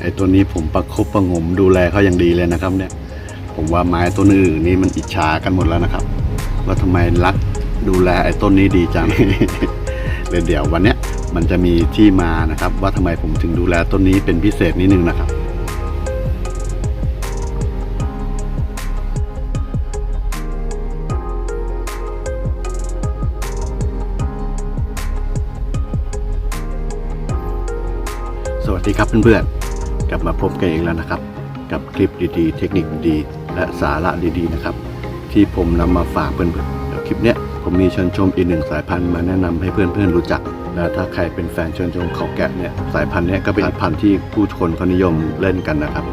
ไอ้ตัวนี้ผมประคบประงมดูแลเขาอย่างดีเลยนะครับเนี่ย ผมว่าไม้ต้นอื่นนี่มันอิจฉากันหมดแล้วนะครับ ว่าทำไมรักดูแลไอ้ต้นนี้ดีจังเดี๋ยเดี๋ยววันเนี้ยมันจะมีที่มานะครับ ว่าทำไมผมถึงดูแลต้นนี้เป็นพิเศษนิดนึงนะครับสวัสดีครับเพื่อนๆ กลับมาพบกันอีกแล้วนะครับ กับคลิปดีๆ เทคนิคดีๆและสาระดีๆนะครับ ที่ผมนำมาฝากเพื่อนๆเดี๋ยวคลิปเนี้ยผมมีชนชมอีกหนึ่งสายพันธุ์มาแนะนำให้เพื่อนๆรู้จักและถ้าใครเป็นแฟนชนชมเขาแกะเนี่ยสายพันธุ์เนี้ยก็เป็นสายพันธุ์ที่ผู้คนเขานิยมเล่นกันนะครับ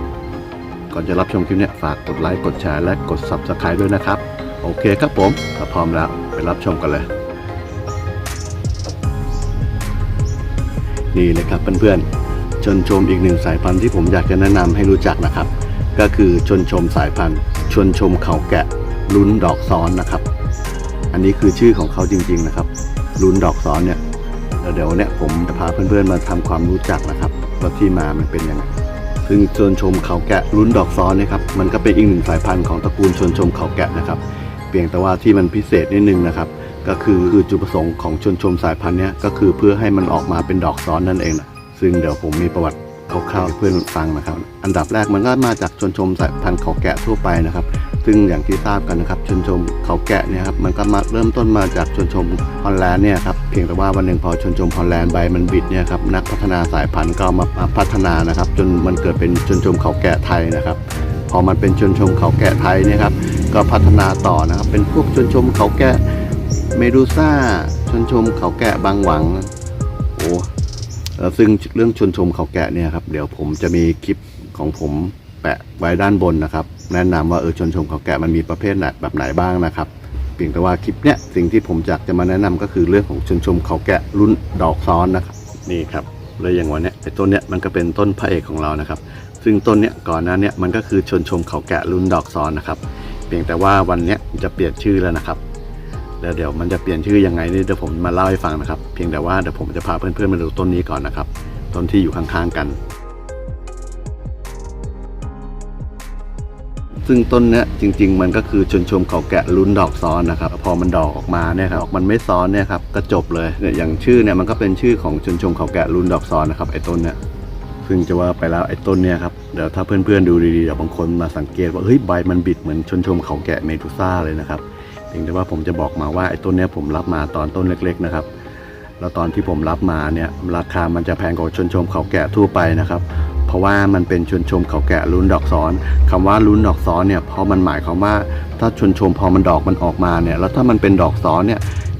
ก่อนจะรับชมคลิปเนี้ยฝากกดไลค์กดแชร์และกด subscribe ด้วยนะครับ โอเคครับผมถ้าพร้อมแล้วไปรับชมกันเลยนี่เลยครับเพื่อนๆ ชนชมอีกหนึ่งสายพันธุ์ที่ผมอยากจะแนะนำให้รู้จักนะครับ ก็คือชนชมสายพันธุ์ชนชมเขาแกะลุ้นดอกซ้อนนะครับ อันนี้คือชื่อของเขาจริง ๆนะครับลุ้นดอกซ้อนเนี่ยเดี๋ยวเนี่ยผมจะพาเพื่อนๆมาทำความรู้จักนะครับว่าที่มามันเป็นยังไงซึ่งชนชมเขาแกะลุ้นดอกซ้อนเนะครับ มันก็เป็นอีกหนึ่งสายพันธุ์ของตระกูลชนชมเขาแกะนะครับเพียงแต่ว่าที่มันพิเศษนิดนึงนะครับ ก็คือคือจุดประสงค์ของชนชมสายพันธุ์เนี้ยก็คือเพื่อให้มันออกมาเป็นดอกซ้อนนั่นเองนะ ซึ่งเดี๋ยวผมมีประวัติคร่าวๆเพื่อนฟังนะครับ อันดับแรกมันก็มาจากชนชมสายพันธุ์เขาแกะทั่วไปนะครับ ซึ่งอย่างที่ทราบกันนะครับชนชมเขาแกะเนี่ยครับมันก็มาเริ่มต้นมาจากชนชมฮอลแลนด์เนี่ยครับเพียงแต่ว่าวันหนึ่งพอชนชมฮอลแลนด์ใบมันบิดเนี่ยครับนักพัฒนาสายพันธุ์ก็มาพัฒนานะครับ จนมันเกิดเป็นชนชมเขาแกะไทยนะครับพอมันเป็นชนชมเขาแกะไทยเนี่ยครับก็พัฒนาต่อนะครับเป็นพวกชนชมเขาแกะเมดูซ่าชนชมเขาแกะบางหวังโอ้ ซึ่งเรื่องชนชมเขาแกะเนี่ยครับเดี๋ยวผมจะมีคลิปของผมแปะไว้ด้านบนนะครับ แนะนำว่าเออชนชมเขาแกะมันมีประเภทไหนแบบไหนบ้างนะครับเพียงแต่ว่าคลิปเนี้ยสิ่งที่ผมอยากจะมาแนะนำก็คือเรื่องของชนชมเขาแกะรุ่นดอกซ้อนนะครับนี่ครับเลยอย่างวันเนี้ยไอ้ต้นเนี้ยมันก็เป็นต้นพระเอกของเรานะครับ ซึ่งต้นเนี้ยก่อนหน้าเนี้ยมันก็คือชนชมเขาแกะรุ่นดอกซ้อนนะครับ เพียงแต่ว่าวันเนี้ยจะเปลี่ยนชื่อแล้วนะครับ แล้วเดี๋ยวมันจะเปลี่ยนชื่อยังไงนี่เดี๋ยวผมมาเล่าให้ฟังนะครับ เพียงแต่ว่าเดี๋ยวผมจะพาเพื่อนๆมาดูต้นนี้ก่อนนะครับ ต้นที่อยู่ข้างๆกัน ซึ่งต้นนี้จริง ๆ มันก็คือชนชมเขาแกะลุ้นดอกซ้อนนะครับ พอมันดอกออกมาเนี่ยครับมันไม่ซ้อนเนี่ยครับก็จบเลยเนี่ยอย่างชื่อเนี่ยมันก็เป็นชื่อของชนชมเขาแกะลุ้นดอกซ้อนนะครับไอ้ต้นเนี่ยซึ่งจะว่าไปแล้วไอ้ต้นเนี่ยครับเดี๋ยวถ้าเพื่อนๆดูดีๆเดี๋ยวบางคนมาสังเกตว่าเฮ้ยใบมันบิดเหมือนชนชมเขาแกะเมดูซ่าเลยนะครับ พียงแต่ว่าผมจะบอกมาว่าไอ้ต้นนี้ผมรับมาตอนต้นเล็ก ๆนะครับ แล้วตอนที่ผมรับมาเนี่ยราคามันจะแพงกว่าชนชมเขาแกะทั่วไปนะครับ เพราะว่ามันเป็นชนชมเขาแกะลุ้นดอกซ้อนคำว่าลุ้นดอกซ้อนเนี่ยเพราะมันหมายความว่าถ้าชนชมพอมันดอกมันออกมาเนี่ยแล้วถ้ามันเป็นดอกซ้อนเนี่ย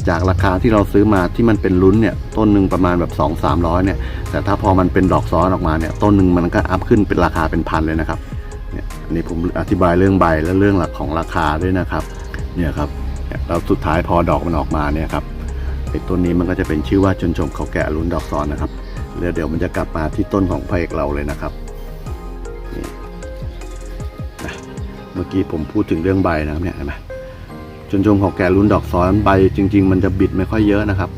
จากราคาที่เราซื้อมาที่มันเป็นลุ้นเนี่ยต้นหนึ่งประมาณแบบ 2 3 0 0เนี่ยแต่ถ้าพอมันเป็นดอกซ้อนออกมาเนี่ยต้นหนึ่งมันก็อัพขึ้นเป็นราคาเป็นพันเลยนะครับเนี่ยอันนี้ผมอธิบายเรื่องใบและเรื่องหลักของราคาด้วยนะครับ เนี่ยครับ แล้วสุดท้ายพอดอกมันออกมาเนี่ยครับไอ้ต้นนี้มันก็จะเป็นชื่อว่าชนชมเขาแกะลุ้นดอกซ้อนนะครับแล้วเดี๋ยวมันจะกลับมาที่ต้นของพระเอกเราเลยนะครับเมื่อกี้ผมพูดถึงเรื่องใบนะครับเนี่ยเห็นไหมชนชมเของแกรุ่นดอกซ้อนใบจริง ๆ มันจะบิดไม่ค่อยเยอะนะครับ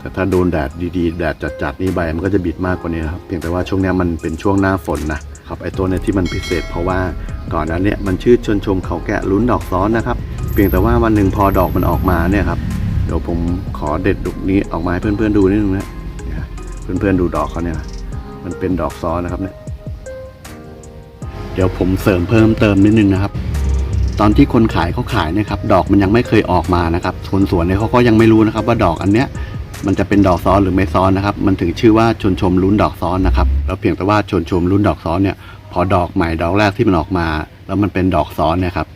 แต่ถ้าโดนแดดดีๆ แดดจัดๆนี่ใบมันก็จะบิดมากกว่านี้นะครับเพียงแต่ว่าช่วงนี้มันเป็นช่วงหน้าฝนนะครับไอตัวเนี้ยที่มันพิเศษเพราะว่าก่อนนั้นเนี่ยมันชื่อชนชมเขาแกะลุ้นดอกซ้อนนะครับ เพียงแต่ว่าวันหนึ่งพอดอกมันออกมาเนี่ยครับ เดี๋ยวผมขอเด็ดดอกนี้ออกมาให้เพื่อนๆดูนิดนึงนะเพื่อนๆดูดอกเขาเนี่ยนะมันเป็นดอกซ้อนนะครับเนี่ยเดี๋ยวผมเสริมเพิ่มเติมนิดนึงนะครับ ตอนที่คนขายเขาขายเนี่ยครับ ดอกมันยังไม่เคยออกมานะครับคนสวนเนี่ยเขาก็ยังไม่รู้นะครับ ว่าดอกอันเนี้ยมันจะเป็นดอกซ้อนหรือไม่ซ้อนนะครับ มันถึงชื่อว่าชนชมลุ้นดอกซ้อนนะครับแล้วเพียงแต่ว่าชนชมลุ้นดอกซ้อนเนี่ย พอดอกใหม่ดอกแรกที่มันออกมา แล้วมันเป็นดอกซ้อนเนี่ยครับ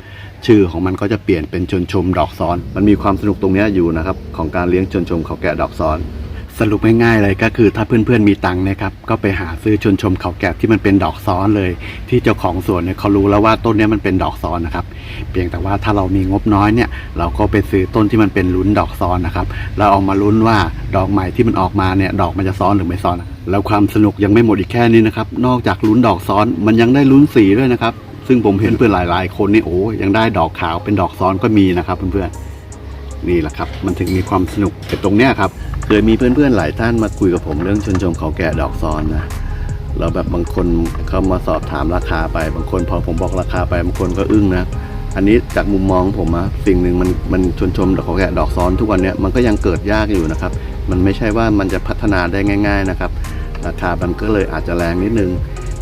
ชื่อของมันก็จะเปลี่ยนเป็นชนชมดอกซ้อน มันมีความสนุกตรงนี้อยู่นะครับของการเลี้ยงชนชมเขาแกะดอกซ้อน สรุปง่ายๆเลยก็คือถ้าเพื่อนๆมีตังค์นะครับก็ไปหาซื้อชนชมเขาแกะที่มันเป็นดอกซ้อนเลย ที่เจ้าของสวนเนี่ยเขารู้แล้วว่าต้นนี้มันเป็นดอกซ้อนนะครับเพียงแต่ว่าถ้าเรามีงบน้อยเนี่ยเราก็ไปซื้อต้นที่มันเป็นลุ้นดอกซ้อนนะครับแล้วเอามาลุ้นว่าดอกใหม่ที่มันออกมาเนี่ยดอกมันจะซ้อนหรือไม่ซ้อน แล้วความสนุกยังไม่หมดอีกแค่นี้นะครับนอกจากลุ้นดอกซ้อนมันยังได้ลุ้นสีด้วยนะครับ ซึ่งผมเห็นเพื่อนหลาย ๆ คนนี่โอ้ยังได้ดอกขาวเป็นดอกซ้อนก็มีนะครับเพื่อนๆนี่แหละครับ มันถึงมีความสนุกแต่ตรงเนี้ยครับเคยมีเพื่อนๆหลายท่านมาคุยกับผมเรื่องชนชมเขาแกะดอกซ้อนนะแล้วแบบบางคนเขามาสอบถามราคาไป บางคนพอผมบอกราคาไปบางคนก็อึ้งนะอันนี้จากมุมมองผมอะสิ่งหนึ่งมันมันชนชมดอกขอแกะดอกซ้อนทุกวันเนี้ยมันก็ยังเกิดยากอยู่นะครับ มันไม่ใช่ว่ามันจะพัฒนาได้ง่าย ๆนะครับ ราคามันก็เลยอาจจะแรงนิดนึง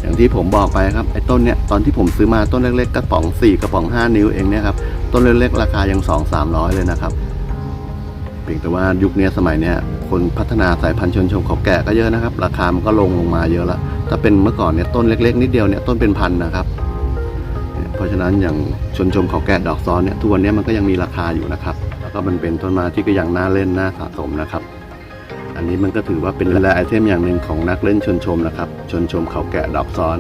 อย่างที่ผมบอกไปครับไอ้ต้นเนี้ยตอนที่ผมซื้อมาต้นเล็กๆกระป๋อง 4 กระป๋อง 5 นิ้วเองเนี่ยครับต้นเล็กๆราคายัง 2 3 0 0 เลยนะครับเพียงแต่ว่ายุคนี้สมัยเนี้ยคนพัฒนาสายพันธุ์ชนชมเขาแก่ก็เยอะนะครับ ราคามันก็ลงลงมาเยอะล้วถ้าเป็นเมื่อก่อนเนี่ยต้นเล็ก ๆ นิดเดียวเนี่ยต้นเป็นพันนะครับเพราะฉะนั้นอย่างชนชมเขาแก่ดอกซ้อนเนี่ยทุกวันเนี้ยมันก็ยังมีราคาอยู่นะครับ แล้วก็มันเป็นต้นไม้ที่ก็ยังน่าเล่นน่าสะสมนะครับ อันนี้มันก็ถือว่าเป็นแรไอเทมอย่างหนึ่งของนักเล่นชนชมนะครับ ชนชมเขาแกะดอกซ้อน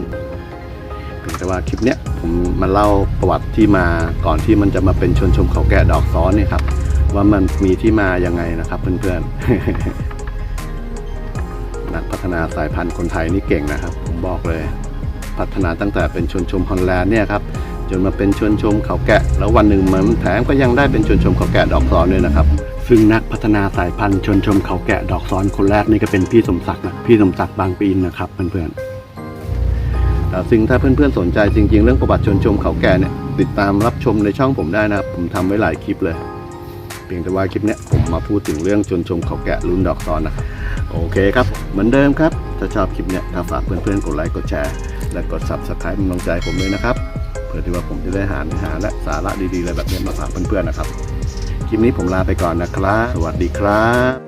เพียงแต่ว่าคลิปเนี้ยผมมาเล่าประวัติที่มาก่อนที่มันจะมาเป็นชนชมเขาแกะดอกซ้อนเนี่ยครับ ว่ามันมีที่มายังไงนะครับเพื่อนๆ นักพัฒนาสายพันธุ์คนไทยนี่เก่งนะครับ ผมบอกเลย พัฒนาตั้งแต่เป็นชนชมฮอลแลนด์เนี่ยครับจนมาเป็นชนชมเขาแกะ แล้ววันหนึ่งมันแถมก็ยังได้เป็นชนชมเขาแกะดอกซ้อนด้วยนะครับ ซึ่งนักพัฒนาสายพันธุ์ชนชมเขาแกะดอกซ้อนคนแรกนี่ก็เป็นพี่สมศักดิ์นะพี่สมศักดิ์บางปีนนะครับเพื่อนๆแต่ซึ่งถ้าเพื่อนๆสนใจจริงๆ เรื่องประวัติชนชมเขาแก่เนี่ยติดตามรับชมในช่องผมได้นะครับผมทำไว้หลายคลิปเลย เพียงแต่ว่าคลิปเนี้ยผมมาพูดถึงเรื่องชนชมเขาแกะรุ่นดอกซ้อนนะโอเคครับ เหมือนเดิมครับ ถ้าชอบคลิปเนี้ยถ้าฝากเพื่อนๆกดไลค์กดแชร์และกด subscribe เป็นกำลังใจผมด้วยนะครับ เพื่อที่ว่าผมจะได้หาเนื้อหาและสาระดีๆอะไรแบบนี้มาฝากเพื่อนๆนะครับ คลิปนี้ผมลาไปก่อนนะครับ สวัสดีครับ